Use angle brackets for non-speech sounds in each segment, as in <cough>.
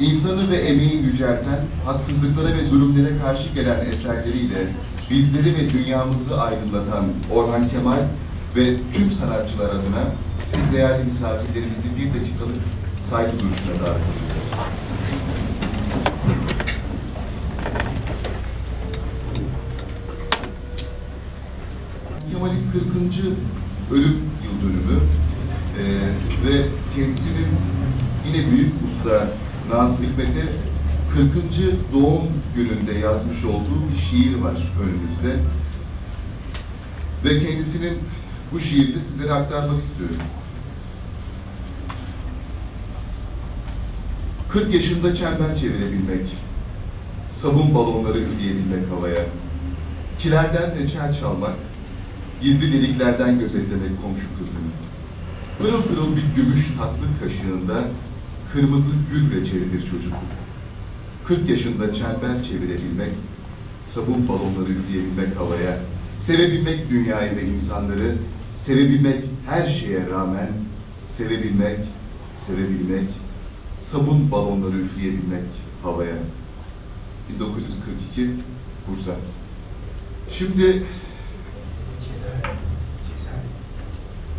insanı ve emeği yücelten, haksızlıklara ve zulümlere karşı gelen eserleriyle bizleri ve dünyamızı aydınlatan Orhan Kemal ve tüm sanatçılar adına siz değerli misafirlerimizi bir dakikalık saygı duruşuna davet ediyoruz. Kemal'in 40. ölüm yıl dönümü Ee, ve kendisinin yine büyük usta Nazım Hikmet'e 40. doğum gününde yazmış olduğu bir şiir var önümüzde. Ve kendisinin bu şiirini sizlere aktarmak istiyorum. 40 yaşında çember çevirebilmek, sabun balonları üfleyebilmek havaya, kilerden reçel çalmak, gizli deliklerden gözetlemek komşu kızını. Pırıl pırıl bir gümüş tatlı kaşığında kırmızı gül reçelidir çocukluk. 40 yaşında çember çevirebilmek, sabun balonları üfleyebilmek havaya, sevebilmek dünyayı ve insanları, sevebilmek her şeye rağmen, sevebilmek, sevebilmek, sabun balonları üfleyebilmek havaya. 1942 Bursa. Şimdi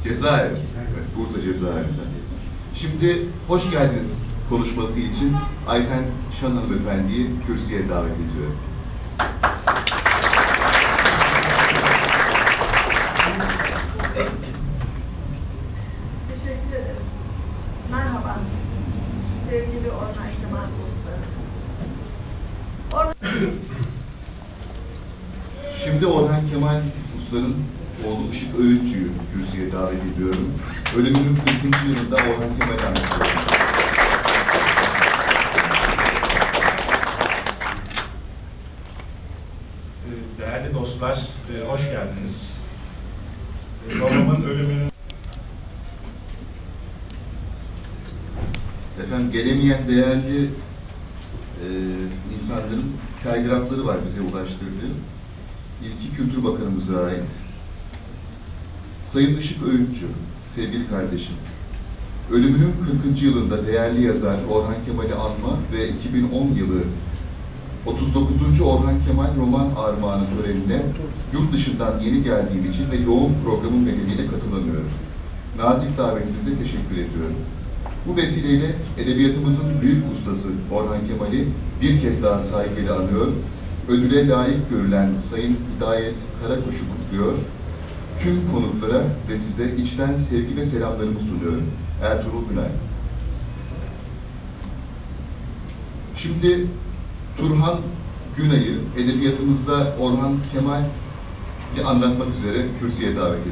Cezayir. Evet, Bursa Cezayir'den. Şimdi hoş geldiniz konuşması için Ayten Şan Hanımefendi'yi kürsüye davet ediyorum. Teşekkür ederim. Merhaba. Sevgili Orhan Kemal. Orhan... Şimdi Orhan Kemal Uslu'nun oğlu Işık Öğütçü'yü kürsüye davet ediyorum. Ölümünün 40. yılında Orhan Kemal'i anlatıyorum. Ee, Değerli dostlar, e, hoş geldiniz. Ee, Babamın ölümünün Efendim gelemeyen değerli e, insanların telgrafları var bize ulaştırdığı. İlki Kültür Bakanımıza ait. Sayın Işık Öğütçü, sevgili kardeşim. Ölümünün 40. yılında değerli yazar Orhan Kemal'i anma ve 2010 yılı 39. Orhan Kemal Roman Armağanı törenine yurt dışından yeni geldiğim için ve yoğun programın nedeniyle katılamıyorum. Nazik davetinize teşekkür ediyorum. Bu vesileyle edebiyatımızın büyük ustası Orhan Kemal'i bir kez daha saygıyla anıyor. Ödüle layık görülen Sayın Hidayet Karakuş'u kutluyor. Tüm konuklara ve size içten sevgi ve selamlarımı sunuyorum. Ertuğrul Günay. Şimdi Turhan Günay'ı edebiyatımızda Orhan Kemal'i anlatmak üzere kürsüye davet bir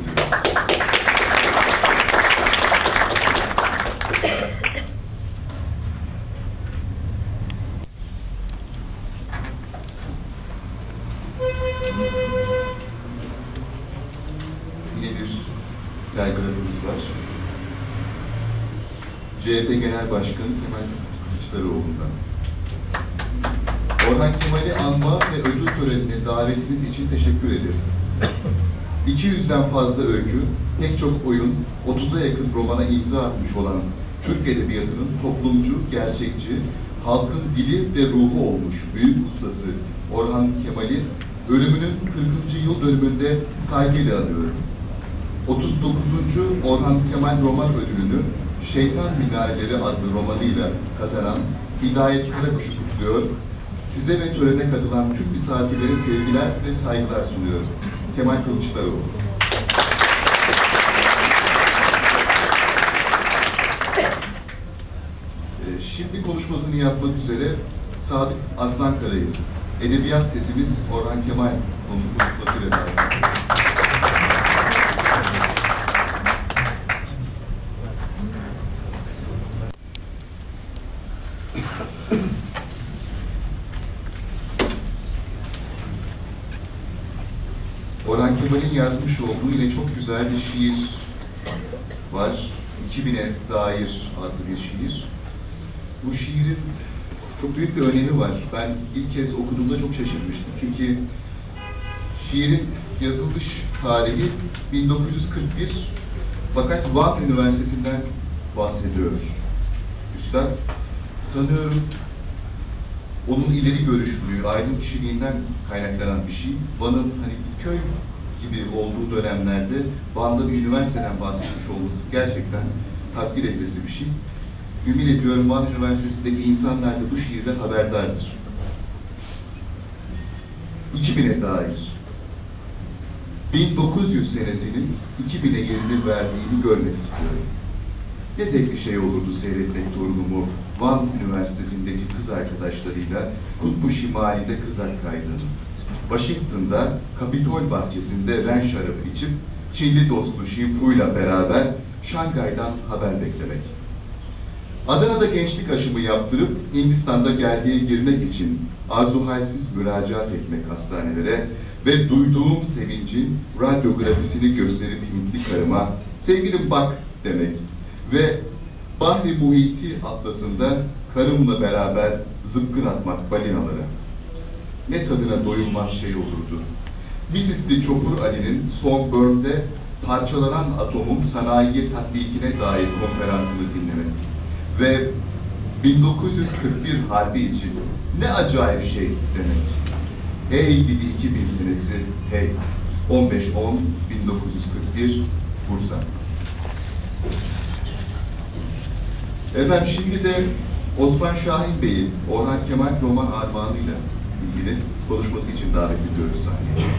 telgrafımız var. CHP Genel Başkanı Kemal Kılıçdaroğlu'ndan. Orhan Kemal'i anma ve ödül törenine davetiniz için teşekkür ederim. 200'den <laughs> fazla öykü, pek çok oyun, 30'a yakın romana imza atmış olan Türk Edebiyatı'nın toplumcu, gerçekçi, halkın dili ve ruhu olmuş büyük ustası Orhan Kemal'i ölümünün 40. yıl dönümünde saygıyla anıyorum. 39. Orhan Kemal Roman Ödülünü Şeytan Minareleri adlı romanıyla kazanan Hidayet Karakuş'u kutluyor. Size ve törene katılan tüm misafirlere sevgiler ve saygılar sunuyorum. Kemal Kılıçdaroğlu. Ee, Şimdi konuşmasını yapmak üzere Sadık Aslan Karayı, Edebiyat Sesimiz Orhan Kemal konuşmasıyla davet. Orhan Kemal'in yazmış olduğu yine çok güzel bir şiir var. 2000'e dair adlı bir şiir. Bu şiirin çok büyük bir önemi var. Ben ilk kez okuduğumda çok şaşırmıştım. Çünkü şiirin yazılış tarihi 1941 fakat Van Üniversitesi'nden bahsediyor. Üstad sanıyorum onun ileri görüşlülüğü, aydın kişiliğinden kaynaklanan bir şey. Van'ın hani köy gibi olduğu dönemlerde Van'da bir üniversiteden bahsetmiş olması gerçekten takdir edilesi bir şey. Ümit ediyorum Van Üniversitesi'ndeki insanlar da bu şiirden haberdardır. 2000'e dair 1900 senesinin 2000'e gerilim verdiğini görmek istiyorum. Ne zevkli şey olurdu seyretmek torunumu Van Üniversitesi'ndeki kız arkadaşlarıyla Kutbu Şimali'de kızak kaydını. Washington'da Kapitol bahçesinde ren şarabı içip Çinli dostu Şinfu'yla beraber Şangay'dan haber beklemek. Adana'da gençlik aşımı yaptırıp Hindistan'da gerdeğe girmek için arzu halsiz müracaat etmek hastanelere ve duyduğum sevincin radyografisini gösterip Hintli karıma sevgilim bak demek ve Bahri Muhiti atlasında karımla beraber zıpkın atmak balinalara. Ne tadına doyulmaz şey olurdu. Bitlisli Çopur Ali'nin Songbird'de parçalanan atomun sanayiye tatbikine dair konferansını dinlemek ve 1941 Harbi için ne acayip şey demek. Hey gidi 2000 senesi, hey 15-10-1941 Bursa. Efendim şimdi de Osman Şahin Bey'i Orhan Kemal roman armağanıyla ilgili konuşması için davet ediyoruz sahneye.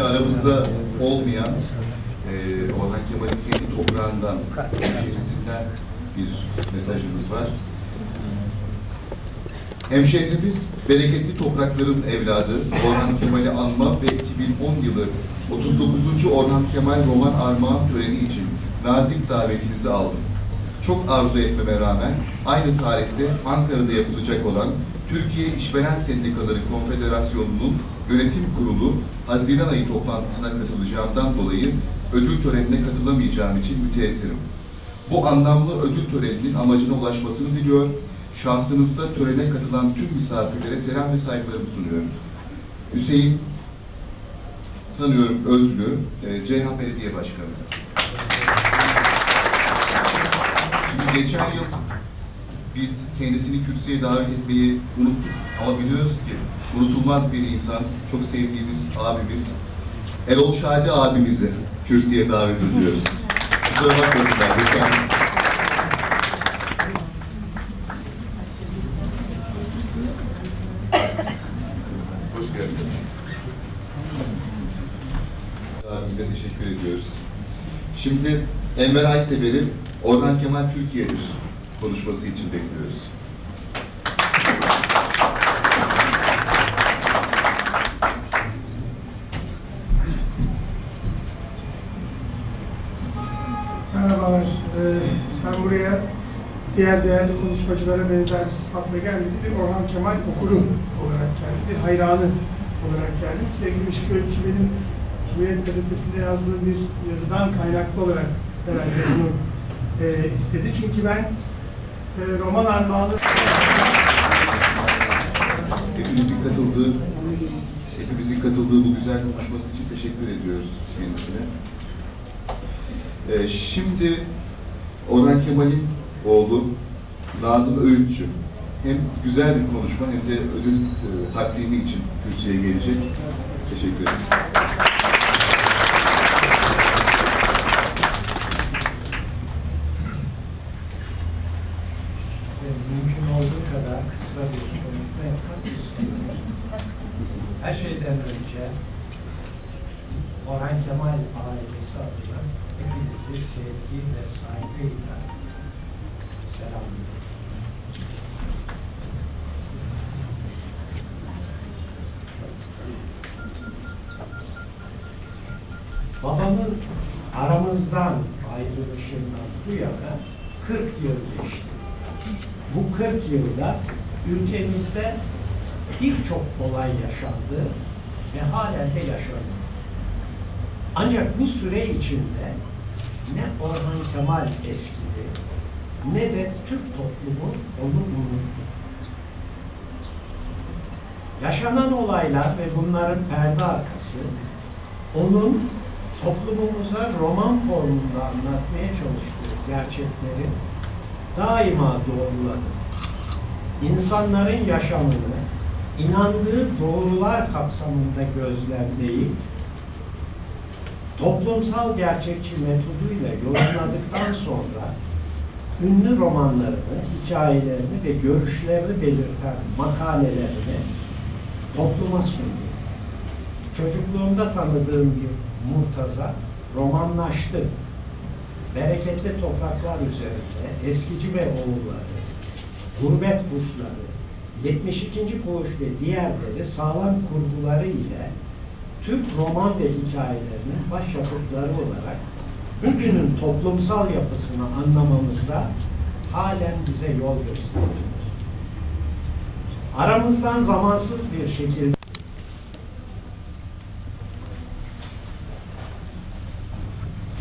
Aramızda olmayan eee Orhan Kemal'in kendi toprağından, hemşehrisinden bir mesajımız var. Hemşehrimiz bereketli toprakların evladı Orhan Kemal'i anma ve 2010 yılı 39. Orhan Kemal Roman Armağan töreni için nazik davetinizi aldım. Çok arzu etmeme rağmen aynı tarihte Ankara'da yapılacak olan Türkiye İşveren Sendikaları Konfederasyonu'nun yönetim kurulu Haziran ayı toplantısına katılacağımdan dolayı ödül törenine katılamayacağım için müteessirim. Bu anlamlı ödül töreninin amacına ulaşmasını diliyor. Şahsınızda törene katılan tüm misafirlere selam ve saygılarımı sunuyorum. Hüseyin sanıyorum Özlü, e, Ceyhan Belediye Başkanı. Şimdi geçen yıl biz kendisini kürsüye davet etmeyi unuttuk. Ama biliyoruz ki unutulmaz bir insan, çok sevdiğimiz abimiz, Erol Şadi abimizi kürsüye davet ediyoruz. Kusura bakmasınlar lütfen. Hoş geldiniz. Abimize teşekkür ediyoruz. Şimdi Enver Aysever'i Orhan Kemal Türkiye'dir konuşması için bekliyoruz. Merhabalar. Ee, ben buraya diğer değerli konuşmacılara benzer sıfatla gelmedi. Orhan Kemal okuru olarak geldim. Bir hayranı olarak geldim. Sevgili Işık benim Cumhuriyet Gazetesi'nde yazdığı bir yazıdan kaynaklı olarak herhalde bunu e, istedi. Çünkü ben e, roman armağanı Hepimizin katıldığı, hepimizin katıldığı bu güzel konuşması için teşekkür ediyoruz kendisine. Ee, şimdi Orhan Kemal'in oğlu Nazım Öğütçü hem güzel bir konuşma hem de ödül e, takdimi için kürsüye gelecek. Teşekkür ederim. Babamın aramızdan ayrılışından bu yana 40 yıl geçti. Bu 40 yılda ülkemizde birçok olay yaşandı ve halen de yaşanıyor. Ancak bu süre içinde ne Orhan Kemal eskidi, ne de Türk toplumu onu unuttu. Yaşanan olaylar ve bunların perde arkası, onun toplumumuza roman formunda anlatmaya çalıştığı gerçekleri daima doğruladı. İnsanların yaşamını inandığı doğrular kapsamında gözlemleyip toplumsal gerçekçi metoduyla yorumladıktan sonra ünlü romanlarını, hikayelerini ve görüşlerini belirten makalelerini topluma sundu. Çocukluğumda tanıdığım bir Murtaza romanlaştı. Bereketli topraklar üzerinde eskici ve oğulları, gurbet kuşları, 72. koğuş ve diğerleri sağlam kurguları ile Türk roman ve hikayelerinin başyapıtları olarak bugünün toplumsal yapısını anlamamızda halen bize yol gösteriyor. Aramızdan zamansız bir şekilde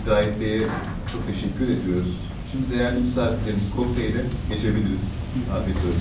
Bey'e çok teşekkür ediyoruz. Şimdi değerli misafirlerimiz kokteyle geçebiliriz. Afiyet olsun.